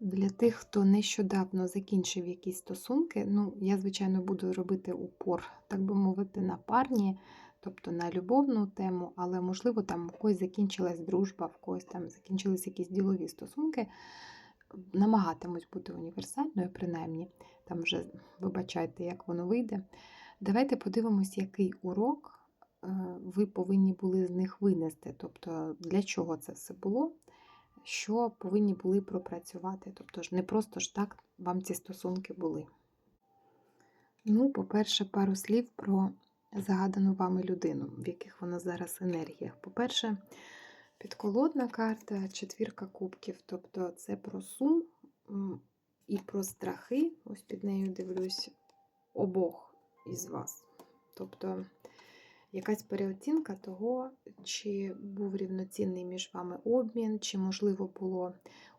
Для тих, хто нещодавно закінчив якісь стосунки, ну, я, звичайно, буду робити упор, так би мовити, на парні, тобто на любовну тему, але, можливо, там у когось закінчилась дружба, в когось там закінчились якісь ділові стосунки. Намагатимусь бути універсальною, принаймні, там вже вибачайте, як воно вийде. Давайте подивимось, який урок е, ви повинні були з них винести. Тобто, для чого це все було, що повинні були пропрацювати. Тобто ж не просто ж так вам ці стосунки були. Ну, по-перше, пару слів про загадану вами людину, в яких вона зараз енергіях. По-перше, підколодна карта, четвірка кубків, тобто це про сум і про страхи. Ось під нею дивлюсь обох із вас. Тобто якась переоцінка того, чи був рівноцінний між вами обмін, чи можливо було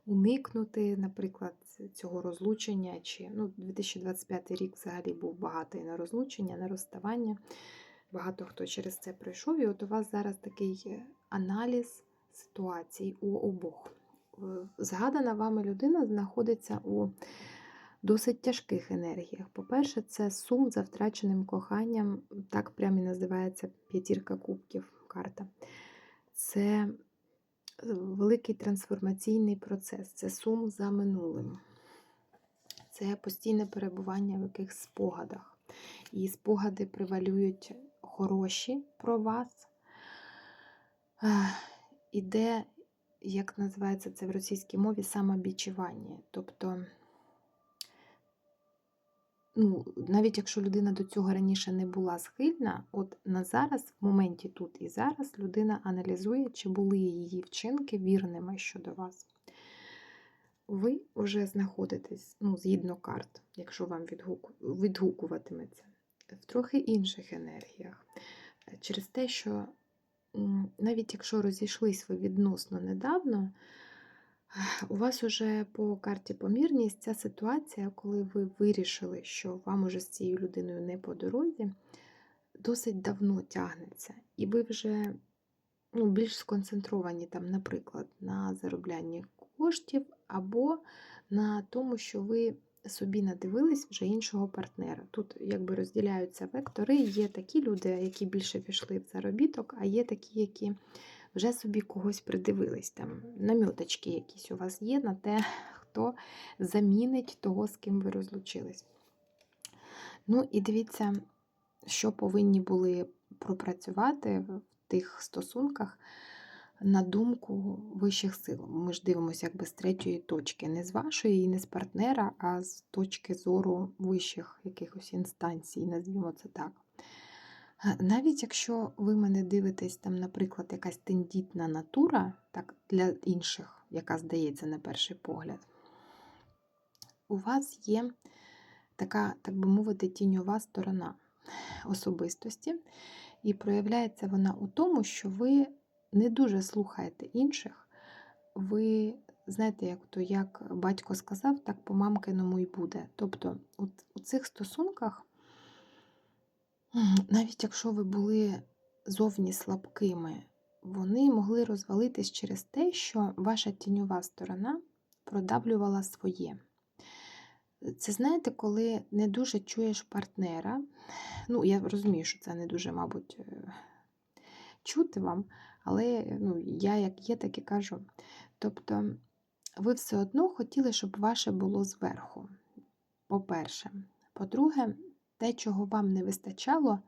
уникнути, наприклад, цього розлучення, чи ну, 2025 рік взагалі був багатий на розлучення, на розставання. Багато хто через це пройшов, і от у вас зараз такий аналіз ситуацій у обох. Е, Згадана вами людина знаходиться у досить тяжких енергіях. По-перше, це сум за втраченим коханням, так прямо і називається п'ятірка кубків карта. Це е, великий трансформаційний процес, це сум за минулим. Це постійне перебування в якихось спогадах. І спогади превалюють хороші про вас. Іде, як називається це в російській мові, самобічування. Тобто, ну, навіть якщо людина до цього раніше не була схильна, от на зараз, в моменті тут і зараз, людина аналізує, чи були її вчинки вірними щодо вас. Ви вже знаходитесь, ну, згідно карт, якщо вам відгуку, відгукуватиметься, в трохи інших енергіях. Через те, що навіть якщо розійшлись ви відносно недавно, у вас уже по карті помірність ця ситуація, коли ви вирішили, що вам уже з цією людиною не по дорозі, досить давно тягнеться. І ви вже ну, більш сконцентровані, там, наприклад, на зароблянні коштів або на тому, що ви собі надивились вже іншого партнера. Тут якби розділяються вектори. Є такі люди, які більше пішли в заробіток, а є такі, які вже собі когось придивились. Там наміточки якісь у вас є на те, хто замінить того, з ким ви розлучились. Ну і дивіться, що повинні були пропрацювати в тих стосунках на думку вищих сил. Ми ж дивимося якби з третьої точки, не з вашої і не з партнера, а з точки зору вищих якихось інстанцій, назвімо це так. Навіть якщо ви мене дивитесь, там, наприклад, якась тендітна натура, так, для інших, яка здається на перший погляд, у вас є така, так би мовити, тіньова сторона особистості, і проявляється вона у тому, що ви не дуже слухаєте інших. Ви знаєте, як то як батько сказав, так по мамкиному і буде. Тобто, у цих стосунках, навіть якщо ви були зовні слабкими, вони могли розвалитись через те, що ваша тіньова сторона продавлювала своє. Це знаєте, коли не дуже чуєш партнера. Ну, я розумію, що це не дуже, мабуть, чути вам, але ну, я як є, так і кажу. Тобто, ви все одно хотіли, щоб ваше було зверху. По-перше. По-друге, те, чого вам не вистачало,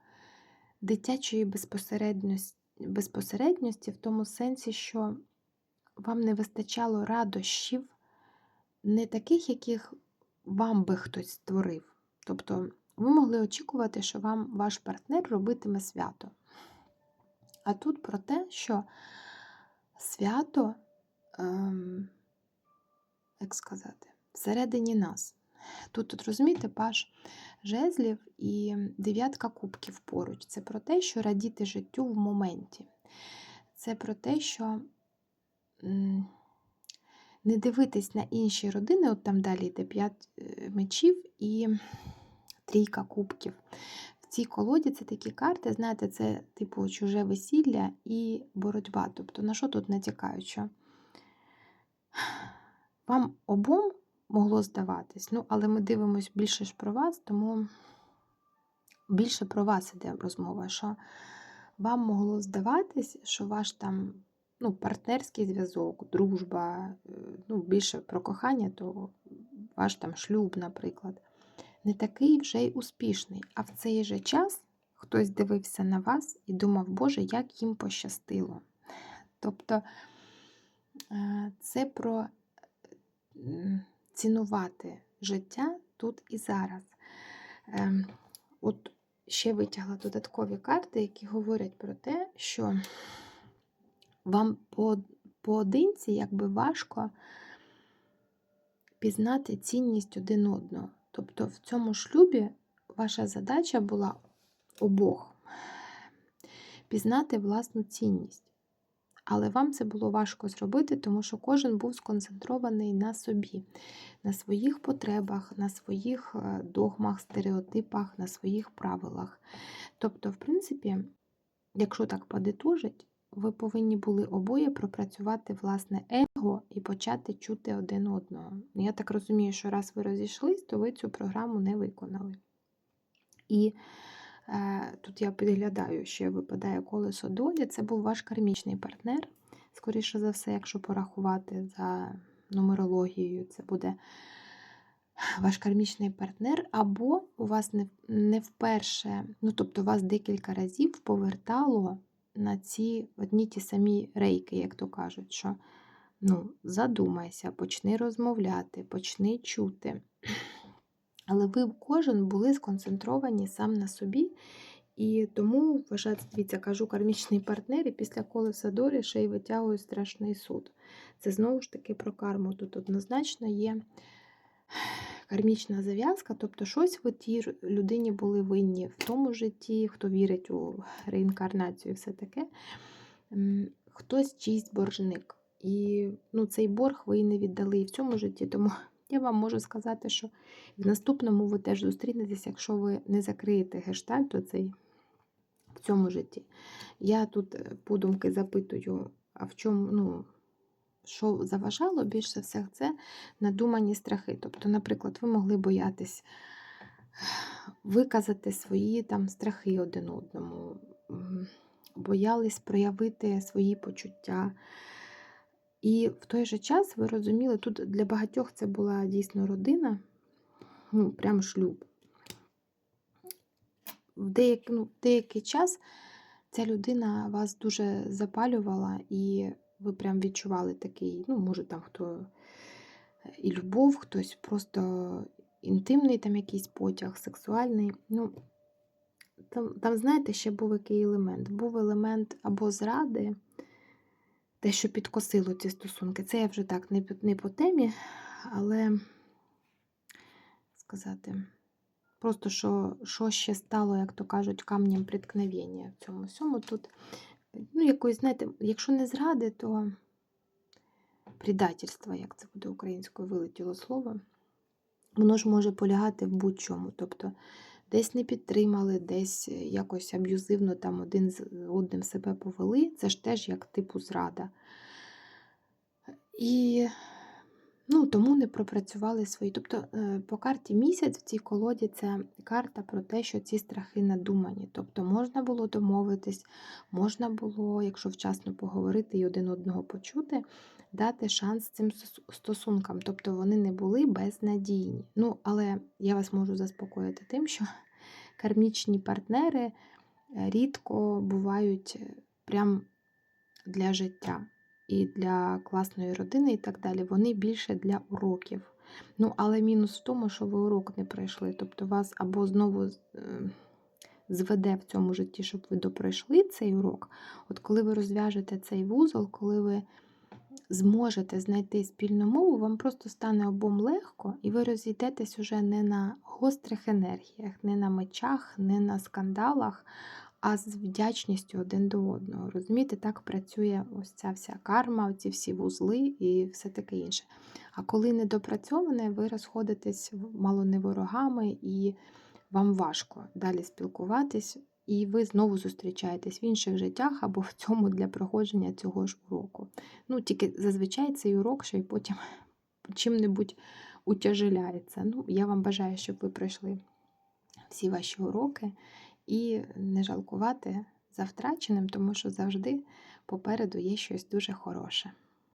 дитячої безпосередності, безпосередності в тому сенсі, що вам не вистачало радощів, не таких, яких вам би хтось створив. Тобто, ви могли очікувати, що вам ваш партнер робитиме свято. А тут про те, що свято, ем, як сказати, всередині нас. Тут, тут розумієте, паш жезлів і дев'ятка кубків поруч. Це про те, що радіти життю в моменті. Це про те, що не дивитись на інші родини, от там далі йде п'ять е, мечів і трійка кубків. В цій колоді це такі карти, знаєте, це типу чуже весілля і боротьба. Тобто, на що тут натякають? Що вам обом могло здаватись. Ну, але ми дивимося більше ж про вас, тому більше про вас іде розмова, що вам могло здаватись, що ваш там ну, партнерський зв'язок, дружба, е, ну, більше про кохання, то ваш там шлюб, наприклад, не такий вже й успішний. А в цей же час хтось дивився на вас і думав, Боже, як їм пощастило. Тобто е, це про цінувати життя тут і зараз. Ем, От ще витягла додаткові карти, які говорять про те, що вам по, поодинці якби важко пізнати цінність один одного. Тобто в цьому шлюбі ваша задача була обох пізнати власну цінність. Але вам це було важко зробити, тому що кожен був сконцентрований на собі, на своїх потребах, на своїх е, догмах, стереотипах, на своїх правилах. Тобто, в принципі, якщо так подитужить, ви повинні були обоє пропрацювати власне его і почати чути один одного. Я так розумію, що раз ви розійшлись, то ви цю програму не виконали. І тут я підглядаю, ще випадає колесо долі. Це був ваш кармічний партнер. Скоріше за все, якщо порахувати за нумерологією, це буде ваш кармічний партнер, або у вас не, не вперше, ну тобто вас декілька разів повертало на ці одні ті самі рейки, як то кажуть, що ну, задумайся, почни розмовляти, почни чути. Але ви кожен були сконцентровані сам на собі. І тому вважається, дивіться, кажу, кармічний партнер, і після колеса долі ще й витягую страшний суд. Це знову ж таки про карму. Тут однозначно є кармічна зав'язка, тобто щось в тій людині були винні в тому житті, хто вірить у реінкарнацію і все таке. Хтось чийсь боржник. І ну, цей борг ви і не віддали і в цьому житті. Тому я вам можу сказати, що в наступному ви теж зустрінетеся, якщо ви не закриєте гештальт, то цей в цьому житті. Я тут е, подумки запитую, а в чому, ну, що заважало більше всіх, це надумані страхи. Тобто, наприклад, ви могли боятись виказати свої там страхи один одному, боялись проявити свої почуття. І в той же час ви розуміли, тут для багатьох це була дійсно родина, ну, прям шлюб. В деякий, ну, деякий час ця людина вас дуже запалювала, і ви прям відчували такий, ну, може, там хто і любов, хтось просто інтимний там якийсь потяг, сексуальний. Ну, Там, там знаєте, ще був який елемент. Був елемент або зради те, що підкосило ці стосунки. Це я вже так не, не по темі, але сказати, просто що що ще стало, як то кажуть, камнем приткновення в цьому всьому. Тут, ну, якось, знаєте, якщо не зради, то предательство, як це буде українською, вилетіло слово, воно ж може полягати в будь-чому. Тобто десь не підтримали, десь якось аб'юзивно там один з одним себе повели, це ж теж як типу зрада. І ну, тому не пропрацювали свої. Тобто е, по карті місяць в цій колоді це карта про те, що ці страхи надумані. Тобто можна було домовитись, можна було, якщо вчасно поговорити і один одного почути, дати шанс цим стосункам. Тобто вони не були безнадійні. Ну, але я вас можу заспокоїти тим, що кармічні партнери е, рідко бувають е, прям для життя і для класної родини, і так далі. Вони більше для уроків. Ну, але мінус в тому, що ви урок не пройшли. Тобто вас або знову е, зведе в цьому житті, щоб ви допройшли цей урок. От коли ви розв'яжете цей вузол, коли ви зможете знайти спільну мову, вам просто стане обом легко, і ви розійдетесь уже не на гострих енергіях, не на мечах, не на скандалах, а з вдячністю один до одного. Розумієте, так працює ось ця вся карма, ці всі вузли і все таке інше. А коли недопрацьоване, ви розходитесь мало не ворогами, і вам важко далі спілкуватись, і ви знову зустрічаєтесь в інших життях або в цьому для проходження цього ж уроку. Ну, тільки зазвичай цей урок, що й потім чим-небудь утяжеляється. Ну, я вам бажаю, щоб ви пройшли всі ваші уроки і не жалкувати за втраченим, тому що завжди попереду є щось дуже хороше.